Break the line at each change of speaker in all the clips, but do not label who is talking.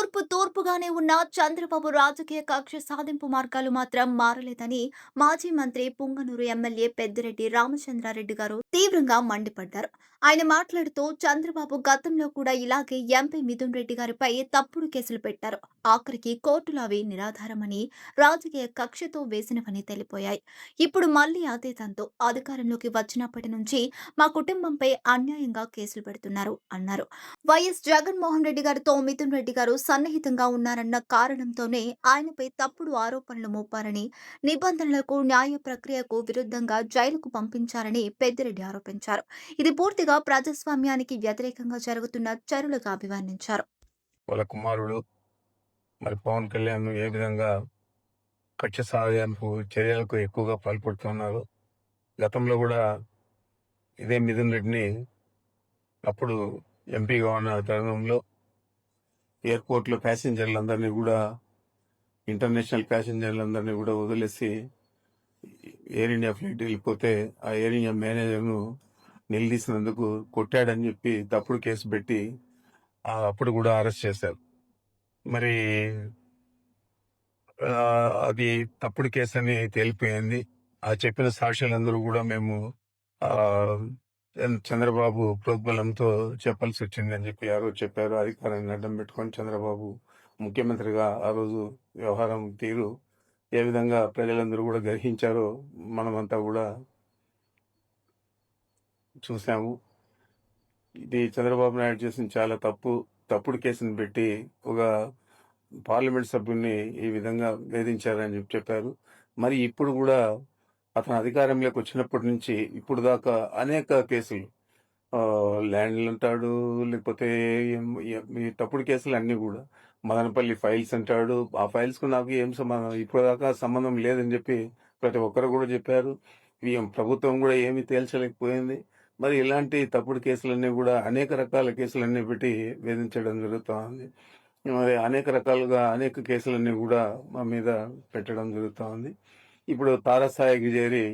తూర్పు తూర్పుగానే ఉన్న చంద్రబాబు రాజకీయ కక్ష సాధింపు మార్గాలు మాత్రం మారలేదని మాజీ మంత్రి పుంగనూరు ఎమ్మెల్యే పెద్దిరెడ్డి రామచంద్రారెడ్డి గారు తీవ్రంగా మండిపడ్డారు. ఆయన మాట్లాడుతూ చంద్రబాబు గతంలో కూడా ఇలాగే ఎంపీ మిథున్ రెడ్డి గారిపై తప్పుడు కేసులు పెట్టారు. ఆఖరికి కోర్టులు అవి నిరాధారమని రాజకీయ కక్షతో వేసినవని తెలిపోయాయి. ఇప్పుడు మళ్ళీ అదే తంతు. అధికారంలోకి వచ్చినప్పటి నుంచి మా కుటుంబంపై అన్యాయంగా కేసులు పెడుతున్నారు అన్నారు. వైఎస్ జగన్మోహన్ రెడ్డి గారితో మిథున్ రెడ్డి గారు సన్నిహితంగా ఉన్నారన్న కారణంతోనే ఆయనపై తప్పుడు ఆరోపణలు మోపారని నిబంధనలకు న్యాయ ప్రక్రియకు విరుద్ధంగా జైలుకు పంపించారని పెద్దిరెడ్డి ఆరోపించారు. ఇది పూర్తిగా ప్రజాస్వామ్యానికి వ్యతిరేకంగా జరుగుతున్న చర్యలుగా అభివర్ణించారు.
వాళ్ళ కుమారుడు మరి పవన్ కళ్యాణ్ ఏ విధంగా కక్ష సాధింపు చర్యలకు ఎక్కువగా పాల్పడుతున్నారు. గతంలో కూడా ఇదే మిథున్ రెడ్డిని అప్పుడు ఎంపీగా ఉన్న తరుణంలో ఎయిర్పోర్ట్లో ప్యాసింజర్లందరినీ కూడా ఇంటర్నేషనల్ ప్యాసింజర్లందరినీ కూడా వదిలేసి ఎయిర్ ఇండియా ఫ్లైట్ వెళ్ళిపోతే ఆ ఎయిర్ ఇండియా మేనేజర్ను నిలదీసినందుకు కొట్టాడని చెప్పి తప్పుడు కేసు పెట్టి అప్పుడు కూడా అరెస్ట్ చేశారు. మరి అది తప్పుడు కేసు అని తేలిపోయింది. ఆ చెప్పిన సాక్షులందరూ కూడా మేము చంద్రబాబు ప్రోద్బలంతో చెప్పాల్సి వచ్చింది అని చెప్పి ఆ రోజు చెప్పారు. అధికారాన్ని అడ్డం పెట్టుకొని చంద్రబాబు ముఖ్యమంత్రిగా ఆ రోజు వ్యవహారం తీరు ఏ విధంగా ప్రజలందరూ కూడా గ్రహించారో మనమంతా కూడా చూసాము ఇది చంద్రబాబు నాయుడు చేసిన చాలా తప్పు. తప్పుడు కేసును పెట్టి ఒక పార్లమెంట్ సభ్యుల్ని ఈ విధంగా వేధించారని చెప్పి చెప్పారు. మరి ఇప్పుడు కూడా అతను అధికారంలోకి వచ్చినప్పటి నుంచి ఇప్పుడు దాకా అనేక కేసులు ల్యాండ్లు అంటాడు లేకపోతే ఈ తప్పుడు కేసులు అన్ని కూడా. మదనపల్లి ఫైల్స్ అంటాడు. ఆ ఫైల్స్కు నాకు ఏం సంబంధం ఇప్పుడు దాకా సంబంధం లేదని చెప్పి ప్రతి ఒక్కరు కూడా చెప్పారు. ప్రభుత్వం కూడా ఏమీ తేల్చలేకపోయింది. మరి ఇలాంటి తప్పుడు కేసులన్నీ కూడా అనేక రకాల కేసులన్నీ పెట్టి వేధించడం జరుగుతోంది మరి అనేక రకాలుగా అనేక కేసులన్నీ కూడా మా మీద పెట్టడం జరుగుతూ ఉంది. ఇప్పుడు తారస్థాయికి చేరి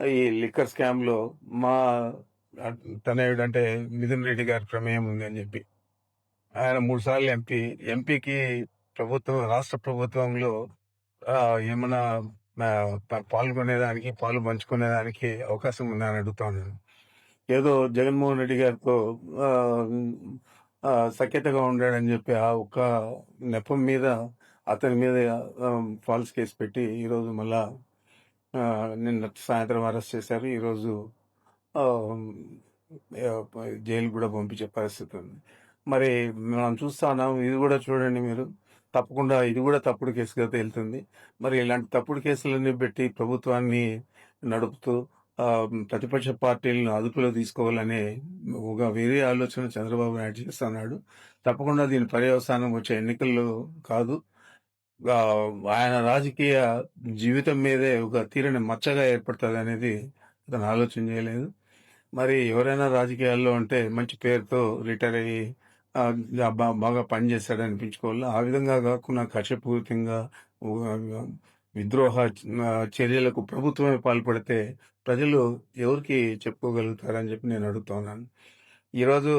ఈ లిక్కర్ స్కామ్లో మా తనయుడు అంటే మిథున్ రెడ్డి గారి ప్రమేయం ఉంది అని చెప్పి. ఆయన మూడు సార్లు ఎంపీ. ఎంపీకి ప్రభుత్వం రాష్ట్ర ప్రభుత్వంలో ఏమైనా పాల్గొనేదానికి పాలు పంచుకునేదానికి అవకాశం ఉందని అడుగుతాను ఏదో జగన్మోహన్ రెడ్డి గారితో సఖ్యతగా ఉండాడని చెప్పి ఆ ఒక్క నెపం మీద అతని మీద ఫాల్స్ కేసు పెట్టి ఈరోజు మళ్ళా నిన్న సాయంత్రం అరెస్ట్ చేశారు. ఈరోజు జైలు కూడా పంపించే పరిస్థితి ఉంది. మరి మనం చూస్తా ఉన్నాం ఇది కూడా చూడండి మీరు. తప్పకుండా ఇది కూడా తప్పుడు కేసుగా తేలుతుంది. మరి ఇలాంటి తప్పుడు కేసులన్నీ పెట్టి ప్రభుత్వాన్ని నడుపుతూ ప్రతిపక్ష పార్టీలను అదుపులో తీసుకోవాలనే ఒక వేరే ఆలోచన చంద్రబాబు నాయుడు చేస్తున్నాడు. తప్పకుండా దీని పర్యవసానం వచ్చే ఎన్నికల్లో కాదు. ఆయన రాజకీయ జీవితం మీదే ఒక తీరని మచ్చగా ఏర్పడుతుంది అనేది అతను ఆలోచన చేయలేదు. మరి ఎవరైనా రాజకీయాల్లో ఉంటే మంచి పేరుతో రిటైర్ అయ్యి బాగా పనిచేస్తాడు అనిపించుకోవాలి. ఆ విధంగా కాకుండా కక్షపూరితంగా విద్రోహ చర్యలకు ప్రభుత్వమే పాల్పడితే ప్రజలు ఎవరికి చెప్పుకోగలుగుతారని చెప్పి నేను అడుగుతున్నాను ఈరోజు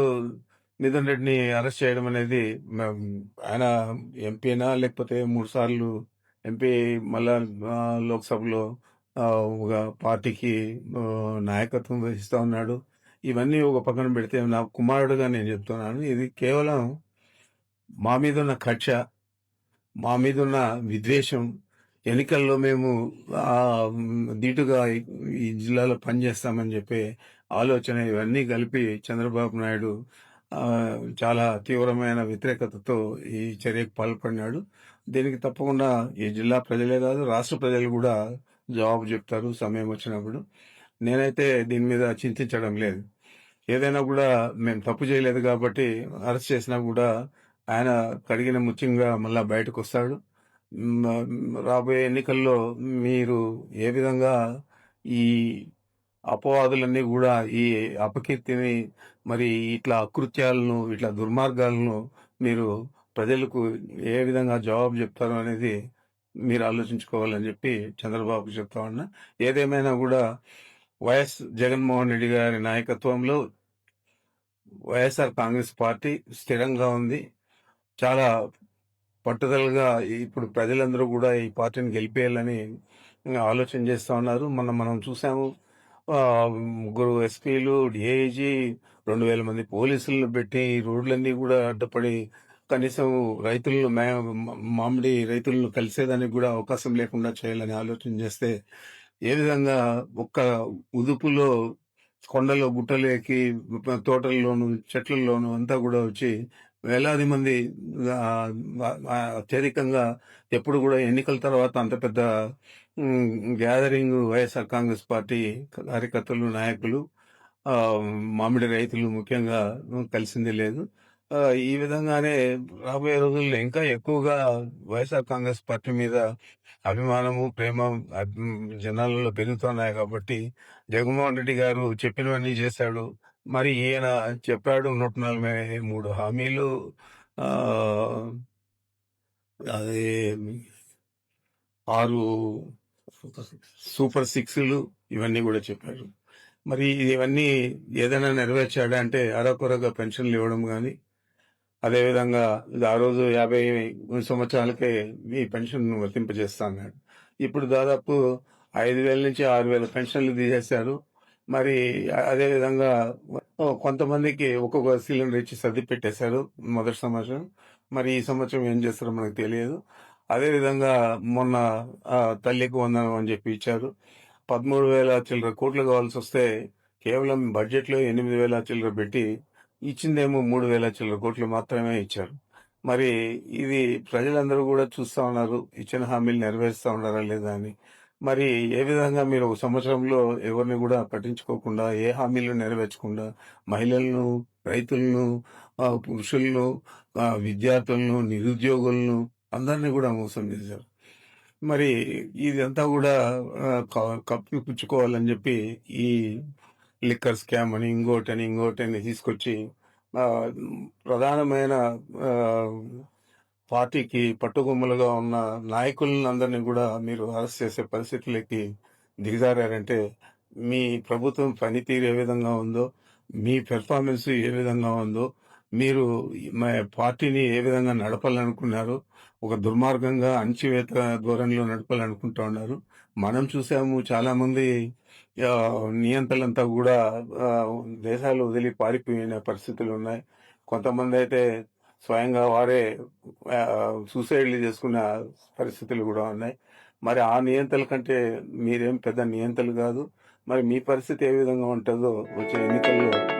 నితిన్ రెడ్డిని అరెస్ట్ చేయడం అనేది ఆయన ఎంపీనా లేకపోతే మూడు సార్లు ఎంపీ మళ్ళా లోక్సభలో ఒక పార్టీకి నాయకత్వం వహిస్తూ ఉన్నాడు. ఇవన్నీ ఒక పక్కన పెడితే నా కుమారుడుగా నేను చెప్తున్నాను. ఇది కేవలం మా మీద ఉన్న కక్ష మా మీద ఉన్న విద్వేషం. ఎన్నికల్లో మేము దీటుగా ఈ- జిల్లాలో పనిచేస్తామని చెప్పే ఆలోచన ఇవన్నీ కలిపి చంద్రబాబు నాయుడు చాలా తీవ్రమైన వ్యతిరేకతతో ఈ చర్యకు పాల్పడినాడు. దీనికి తప్పకుండా ఈ జిల్లా ప్రజలే కాదు రాష్ట్ర ప్రజలు కూడా జవాబు చెప్తారు సమయం వచ్చినప్పుడు. నేనైతే దీని మీద చింతించడం లేదు. ఏదైనా కూడా మేము తప్పు చేయలేదు కాబట్టి అరెస్ట్ చేసినా కూడా ఆయన కడిగిన ముత్యంగా మళ్ళా బయటకు వస్తాడు. రాబోయే ఎన్నికల్లో మీరు ఏ విధంగా ఈ అపవాదులన్నీ కూడా ఈ అపకీర్తిని మరి ఇట్లా అకృత్యాలను ఇట్లా దుర్మార్గాలను మీరు ప్రజలకు ఏ విధంగా జవాబు చెప్తారు అనేది మీరు ఆలోచించుకోవాలని చెప్పి చంద్రబాబుకు చెప్తా ఉన్నా. ఏదేమైనా కూడా వైఎస్ జగన్మోహన్ రెడ్డి గారి నాయకత్వంలో వైఎస్ఆర్ కాంగ్రెస్ పార్టీ స్థిరంగా ఉంది. చాలా పట్టుదలగా ఇప్పుడు ప్రజలందరూ కూడా ఈ పార్టీని గెలిపేయాలని ఆలోచన చేస్తూ ఉన్నారు. మనం మనం చూసాము ముగ్గురు ఎస్పీలు డిఐజీ రెండు వేల మంది పోలీసులను పెట్టి రోడ్లన్నీ కూడా అడ్డపడి కనీసం రైతులను మామిడి రైతులను కలిసేదానికి కూడా అవకాశం లేకుండా చేయాలని ఆలోచన చేస్తే ఏ విధంగా ఒక్క ఉదుపులో కొండలో గుట్టలేకి ఎక్కి తోటల్లోను చెట్లలోను అంతా కూడా వచ్చి వేలాది మంది అత్యధికంగా ఎప్పుడు కూడా ఎన్నికల తర్వాత అంత పెద్ద గ్యాదరింగ్ వైఎస్ఆర్ కాంగ్రెస్ పార్టీ కార్యకర్తలు నాయకులు మామిడి రైతులు ముఖ్యంగా కలిసింది లేదు. ఈ విధంగానే రాబోయే రోజుల్లో ఇంకా ఎక్కువగా వైఎస్ఆర్ కాంగ్రెస్ పార్టీ మీద అభిమానము ప్రేమ జనాలలో పెరుగుతున్నాయి కాబట్టి జగన్మోహన్ రెడ్డి గారు చెప్పినవన్నీ చేశాడు. మరి ఈయన చెప్పాడు నూట నలభై మూడు హామీలు అది ఆరు సూపర్ సిక్స్లు ఇవన్నీ కూడా చెప్పారు మరి ఇవన్నీ ఏదైనా నెరవేర్చాడా అంటే అరకొరగా పెన్షన్లు ఇవ్వడం కానీ అదేవిధంగా ఆ రోజు యాభై సంవత్సరాలకే మీ పెన్షన్ వర్తింపజేస్తా అన్నాడు. ఇప్పుడు దాదాపు ఐదు వేల నుంచి ఆరు వేల పెన్షన్లు తీసేశారు. మరి అదే విధంగా కొంతమందికి ఒక్కొక్క సిలిండర్ ఇచ్చి సర్ది పెట్టేశారు మొదటి సంవత్సరం. మరి ఈ సంవత్సరం ఏం చేస్తారో మనకు తెలియదు. అదే విధంగా మొన్న తల్లికి వందనం అని చెప్పి ఇచ్చారు. పదమూడు వేల చిల్లర కోట్లు కావాల్సి వస్తే కేవలం బడ్జెట్లో ఎనిమిది వేల చిల్లర పెట్టి ఇచ్చిందేమో మూడు వేల చిల్లర కోట్లు మాత్రమే ఇచ్చారు. మరి ఇది ప్రజలందరూ కూడా చూస్తా ఉన్నారు. ఇచ్చిన హామీలు నెరవేరుస్తా ఉన్నారా లేదా అని. మరి ఏ విధంగా మీరు ఒక సంవత్సరంలో ఎవరిని కూడా పట్టించుకోకుండా ఏ హామీలు నెరవేర్చకుండా మహిళలను రైతులను పురుషులను విద్యార్థులను నిరుద్యోగులను అందరినీ కూడా మోసం చేశారు. మరి ఇదంతా కూడా కప్పి పుచ్చుకోవాలని చెప్పి ఈ లిక్కర్ స్కామ్ అని ఇంకోటి అని ఇంకోటి అని తీసుకొచ్చి ప్రధానమైన పార్టీకి పట్టుకొమ్మలుగా ఉన్న నాయకులను అందరినీ కూడా మీరు అరెస్ట్ చేసే పరిస్థితులకి దిగజారంటే మీ ప్రభుత్వం పనితీరు ఏ విధంగా ఉందో మీ పెర్ఫార్మెన్స్ ఏ విధంగా ఉందో మీరు మా పార్టీని ఏ విధంగా నడపాలనుకున్నారు ఒక దుర్మార్గంగా అణచివేత ధోరణిలో నడపాలనుకుంటా ఉన్నారు. మనం చూసాము చాలా మంది ఆ, నియంతలంతా కూడా దేశాలు వదిలి పారిపోయిన పరిస్థితులు ఉన్నాయి. కొంతమంది అయితే స్వయంగా వారే సూసైడ్లు చేసుకున్న పరిస్థితులు కూడా ఉన్నాయి. మరి ఆ నియంతల కంటే మీరేం పెద్ద నియంతలు కాదు. మరి మీ పరిస్థితి ఏ విధంగా ఉంటుందో వచ్చే ఎన్నికల్లో